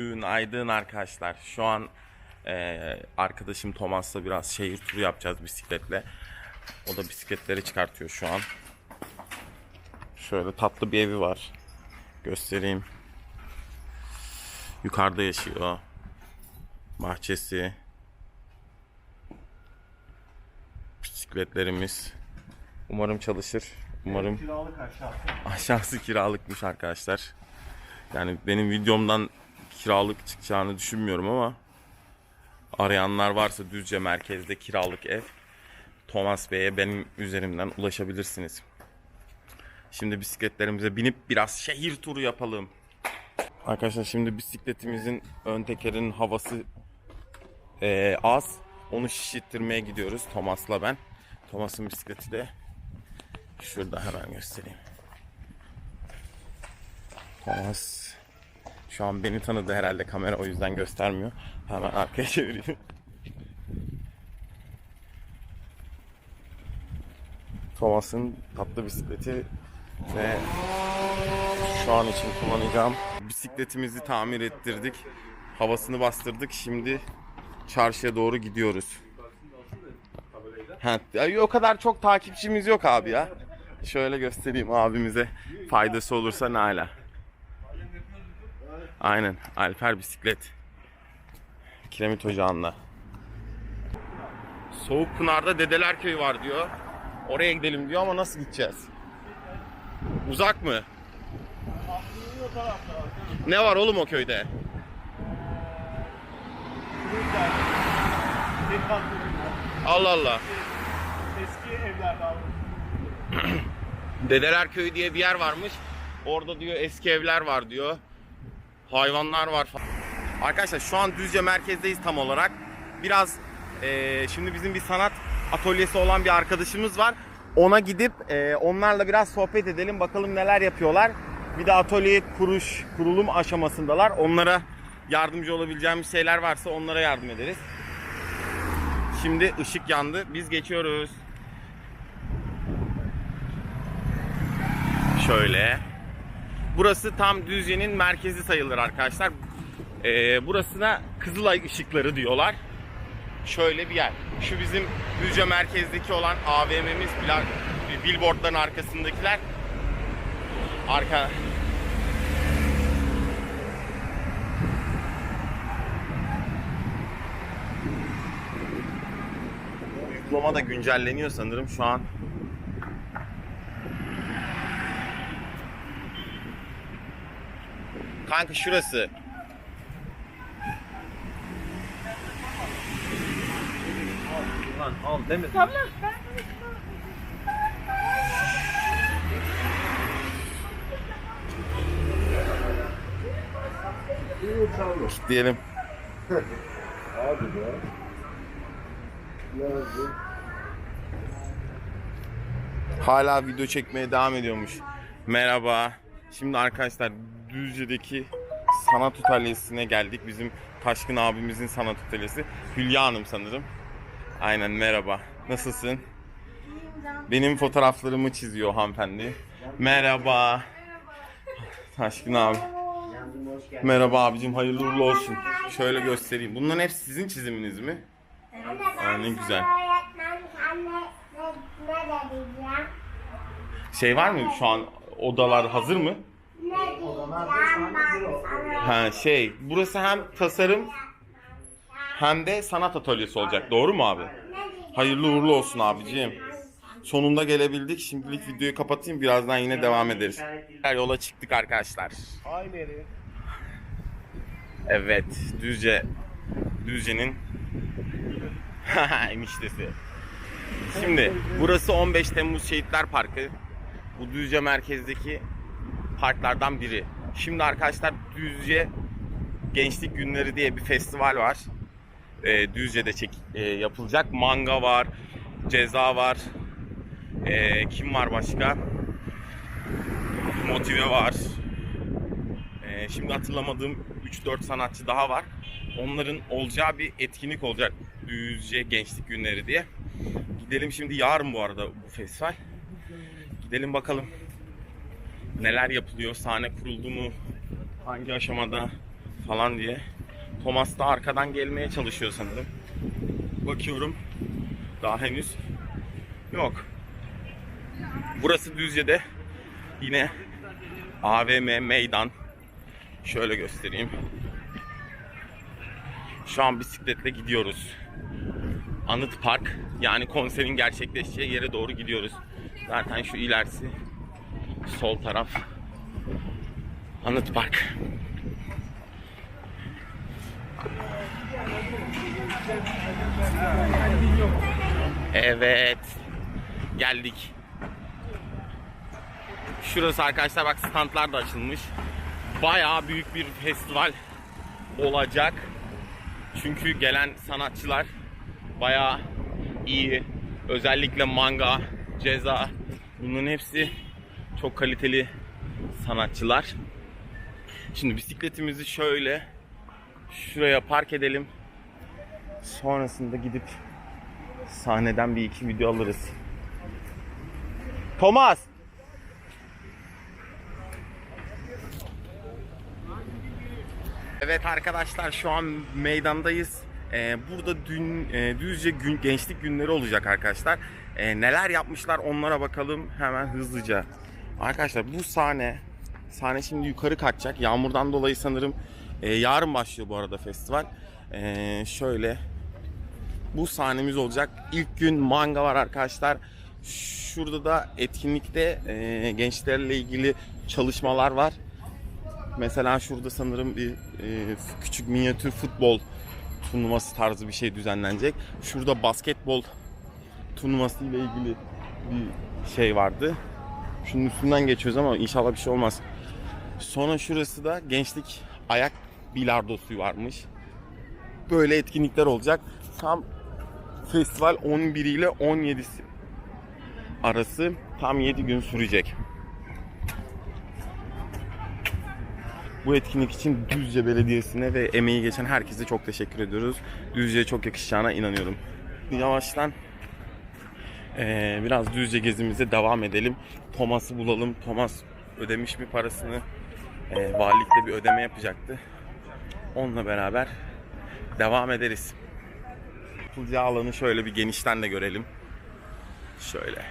Günaydın arkadaşlar. Şu an eee, arkadaşım Thomas'la biraz şehir turu yapacağız bisikletle. O da bisikletleri çıkartıyor şu an. Şöyle tatlı bir evi var. Göstereyim. Yukarıda yaşıyor. Bahçesi. Bisikletlerimiz. Umarım çalışır. Umarım Kiralık aşağı. aşağısı kiralıkmış arkadaşlar. Yani benim videomdan kiralık çıkacağını düşünmüyorum ama arayanlar varsa Düzce merkezde kiralık ev Thomas Bey'e benim üzerimden ulaşabilirsiniz. Şimdi bisikletlerimize binip biraz şehir turu yapalım. Arkadaşlar şimdi bisikletimizin ön tekerinin havası eee, az. Onu şişittirmeye gidiyoruz Thomas'la ben. Thomas'ın bisikleti de şurada hemen göstereyim. Thomas şu an beni tanıdı herhalde kamera o yüzden göstermiyor. Hemen arkaya çevireyim. Thomas'ın tatlı bisikleti ve şu an için kullanacağım. Bisikletimizi tamir ettirdik. Havasını bastırdık. Şimdi çarşıya doğru gidiyoruz. Ha, o kadar çok takipçimiz yok abi ya. Şöyle göstereyim abimize faydası olursa ne ala. Aynen Alper bisiklet. Kiremit ocağında. Soğukpınar'da Dedeler Köyü var diyor. Oraya gidelim diyor ama nasıl gideceğiz? Uzak mı? Ne var oğlum o köyde? Allah Allah. Eski evler. Dedeler Köyü diye bir yer varmış. Orada diyor eski evler var diyor. Hayvanlar var. Arkadaşlar şu an Düzce merkezdeyiz tam olarak. Biraz eee, şimdi bizim bir sanat atölyesi olan bir arkadaşımız var. Ona gidip eee, onlarla biraz sohbet edelim. Bakalım neler yapıyorlar. Bir de atölye kuruş, kurulum aşamasındalar. Onlara yardımcı olabileceğimiz şeyler varsa onlara yardım ederiz. Şimdi ışık yandı. Biz geçiyoruz. Şöyle. Burası tam Düzce'nin merkezi sayılır arkadaşlar. Ee, burasına Kızılay ışıkları diyorlar. Şöyle bir yer. Şu bizim Düzce merkezdeki olan AVM'miz, billboardların arkasındakiler. Arka Uygulama da güncelleniyor sanırım şu an. Kanka şurası. Lan al deme. Diyelim. Abi. Yazdı. Hala video çekmeye devam ediyormuş. Merhaba. Şimdi arkadaşlar Düzce'deki sanat atölyesine geldik. Bizim Taşkın abimizin sanat atölyesi. Hülya Hanım sanırım. Aynen merhaba. Nasılsın? Benim fotoğraflarımı çiziyor hanımefendi. Merhaba. Taşkın abi. Merhaba abicim hayırlı uğurlu olsun. Şöyle göstereyim. Bunların hepsi sizin çiziminiz mi? Aa, ne güzel. Şey var mı şu an odalar hazır mı? Ne diyeceğim ben sana? Ha şey, burası hem tasarım hem de sanat atölyesi olacak. Doğru mu abi? Hayırlı uğurlu olsun abiciğim. Sonunda gelebildik. Şimdilik videoyu kapatayım. Birazdan yine devam ederiz. Yola çıktık arkadaşlar. Evet, Düzce Düzce'nin eniştesi. Şimdi burası 15 Temmuz Şehitler Parkı. Bu Düzce merkezdeki parklardan biri. Şimdi arkadaşlar Düzce Gençlik Günleri diye bir festival var. Ee, Düzce'de çek, e, yapılacak. Manga var, ceza var. Ee, kim var başka? Motive var. Ee, şimdi hatırlamadığım 3-4 sanatçı daha var. Onların olacağı bir etkinlik olacak. Düzce Gençlik Günleri diye. Gidelim şimdi yarın bu arada bu festival. Gidelim bakalım neler yapılıyor, sahne kuruldu mu, hangi aşamada falan diye. Thomas da arkadan gelmeye çalışıyor sanırım. Bakıyorum. Daha henüz yok. Burası Düzce'de yine AVM meydan. Şöyle göstereyim. Şu an bisikletle gidiyoruz. Anıt Park yani konserin gerçekleşeceği yere doğru gidiyoruz. Zaten şu ilerisi sol taraf Anıt Park. Evet. Geldik. Şurası arkadaşlar bak standlar da açılmış. Bayağı büyük bir festival olacak. Çünkü gelen sanatçılar bayağı iyi. Özellikle manga, ceza bunların hepsi çok kaliteli sanatçılar. Şimdi bisikletimizi şöyle şuraya park edelim. Sonrasında gidip sahneden bir iki video alırız. Thomas! Evet arkadaşlar şu an meydandayız. Ee, burada dün e, Düzce gün, gençlik günleri olacak arkadaşlar. Ee, neler yapmışlar onlara bakalım hemen hızlıca. Arkadaşlar bu sahne sahne şimdi yukarı kaçacak. Yağmurdan dolayı sanırım e, yarın başlıyor bu arada festival. Ee, şöyle bu sahnemiz olacak. İlk gün manga var arkadaşlar. Şurada da etkinlikte e, gençlerle ilgili çalışmalar var. Mesela şurada sanırım bir e, küçük minyatür futbol turnuvası tarzı bir şey düzenlenecek. Şurada basketbol turnuvası ile ilgili bir şey vardı. Şunun üstünden geçiyoruz ama inşallah bir şey olmaz. Sonra şurası da gençlik ayak bilardosu varmış. Böyle etkinlikler olacak. Tam festival 11 ile 17'si arası tam 7 gün sürecek. Bu etkinlik için Düzce Belediyesi'ne ve emeği geçen herkese çok teşekkür ediyoruz. Düzce'ye çok yakışacağına inanıyorum. Yavaştan eee, biraz Düzce gezimize devam edelim. Thomas'ı bulalım. Thomas ödemiş mi parasını? Eee valilikte bir ödeme yapacaktı. Onunla beraber devam ederiz. Yapılacağı alanı şöyle bir genişten de görelim. Şöyle.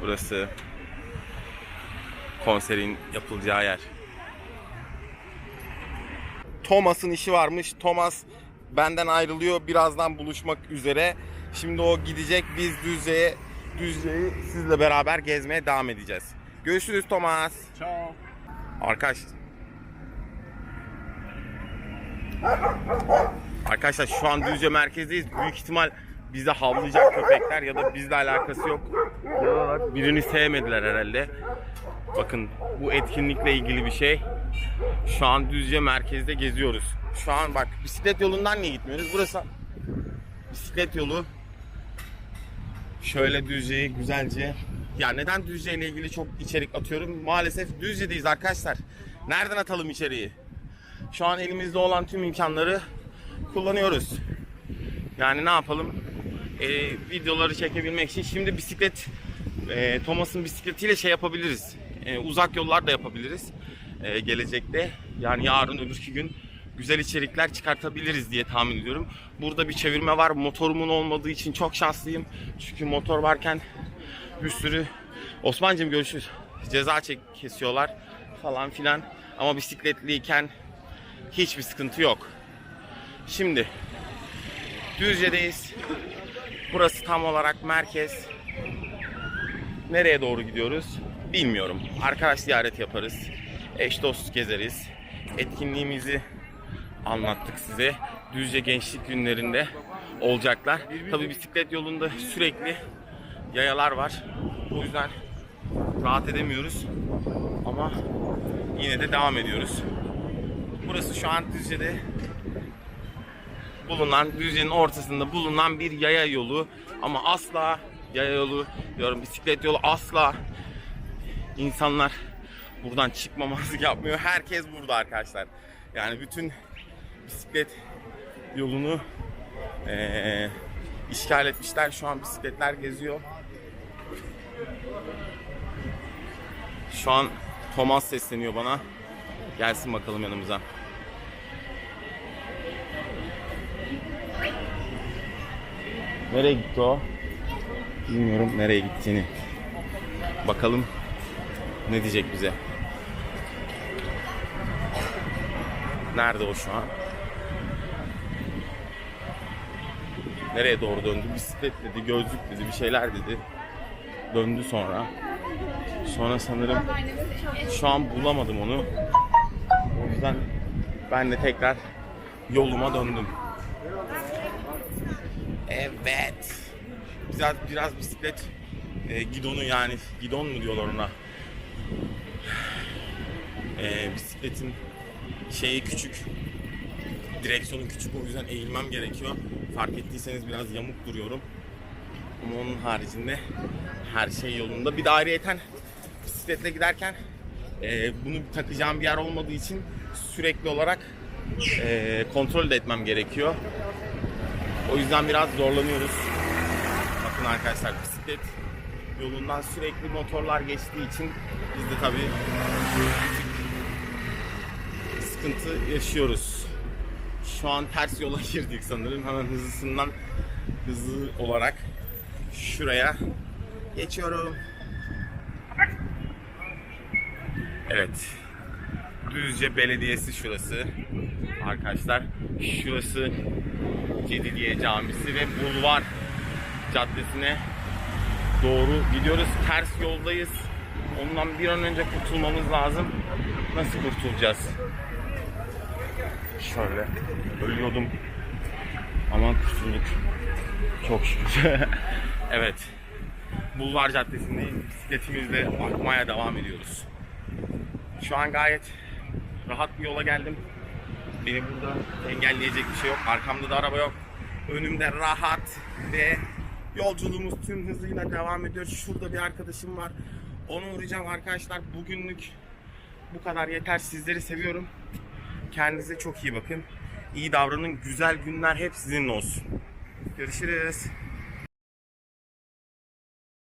Burası konserin yapılacağı yer. Thomas'ın işi varmış. Thomas benden ayrılıyor. Birazdan buluşmak üzere. Şimdi o gidecek. Biz Düzce'ye Düzce'yi sizle beraber gezmeye devam edeceğiz. Görüşürüz Thomas. Ciao. Arkadaş. Arkadaşlar şu an Düzce merkezdeyiz. Büyük ihtimal bize havlayacak köpekler ya da bizle alakası yok. Birini sevmediler herhalde. Bakın bu etkinlikle ilgili bir şey. Şu an Düzce merkezde geziyoruz. Şu an bak bisiklet yolundan niye gitmiyoruz? Burası bisiklet yolu. Şöyle Düzce'yi güzelce ya neden Düzce ile ilgili çok içerik atıyorum? Maalesef Düzce'deyiz arkadaşlar. Nereden atalım içeriği? Şu an elimizde olan tüm imkanları kullanıyoruz. Yani ne yapalım? Ee, videoları çekebilmek için şimdi bisiklet e, Thomas'ın bisikletiyle şey yapabiliriz. Ee, uzak yollar da yapabiliriz. Ee, gelecekte yani yarın öbürkü gün güzel içerikler çıkartabiliriz diye tahmin ediyorum. Burada bir çevirme var. Motorumun olmadığı için çok şanslıyım. Çünkü motor varken bir sürü Osman'cığım görüşürüz. Ceza çek kesiyorlar falan filan. Ama bisikletliyken hiçbir sıkıntı yok. Şimdi Düzce'deyiz. Burası tam olarak merkez. Nereye doğru gidiyoruz? Bilmiyorum. Arkadaş ziyaret yaparız. Eş dost gezeriz. Etkinliğimizi anlattık size. Düzce Gençlik Günlerinde olacaklar. Tabi bisiklet yolunda sürekli yayalar var. O yüzden rahat edemiyoruz. Ama yine de devam ediyoruz. Burası şu an Düzce'de bulunan, Düzce'nin ortasında bulunan bir yaya yolu. Ama asla yaya yolu diyorum bisiklet yolu asla insanlar buradan çıkmamazlık yapmıyor. Herkes burada arkadaşlar. Yani bütün bisiklet yolunu ee, işgal etmişler. Şu an bisikletler geziyor. Şu an Thomas sesleniyor bana. Gelsin bakalım yanımıza. Nereye gitti o? Bilmiyorum nereye gittiğini. Bakalım ne diyecek bize. Nerede o şu an? Nereye doğru döndü? Bisiklet dedi, gözlük dedi, bir şeyler dedi. Döndü sonra. Sonra sanırım şu an bulamadım onu. O yüzden ben de tekrar yoluma döndüm. Evet. Biraz biraz bisiklet e, gidonu yani gidon mu diyorlar ona. E, bisikletin şeyi küçük. Direksiyonu küçük o yüzden eğilmem gerekiyor. Fark ettiyseniz biraz yamuk duruyorum. Ama onun haricinde her şey yolunda. Bir de ayrıyeten bisikletle giderken e, bunu takacağım bir yer olmadığı için sürekli olarak e, kontrol de etmem gerekiyor. O yüzden biraz zorlanıyoruz. Bakın arkadaşlar bisiklet yolundan sürekli motorlar geçtiği için biz de tabii sıkıntı yaşıyoruz. Şu an ters yola girdik sanırım. Hemen hızlısından hızlı olarak şuraya geçiyorum. Evet. Düzce Belediyesi şurası. Arkadaşlar şurası Cedidiye Camisi ve Bulvar Caddesi'ne doğru gidiyoruz. Ters yoldayız. Ondan bir an önce kurtulmamız lazım. Nasıl kurtulacağız? Şöyle ölüyordum. Ama kurtulduk. Çok şükür. evet. Bulvar Caddesi'ndeyiz. Bisikletimizle akmaya devam ediyoruz. Şu an gayet rahat bir yola geldim. Beni burada engelleyecek bir şey yok. Arkamda da araba yok. Önümde rahat ve yolculuğumuz tüm hızıyla devam ediyor. Şurada bir arkadaşım var. Onu uğrayacağım arkadaşlar. Bugünlük bu kadar yeter. Sizleri seviyorum. Kendinize çok iyi bakın. İyi davranın. Güzel günler hep sizinle olsun. Görüşürüz.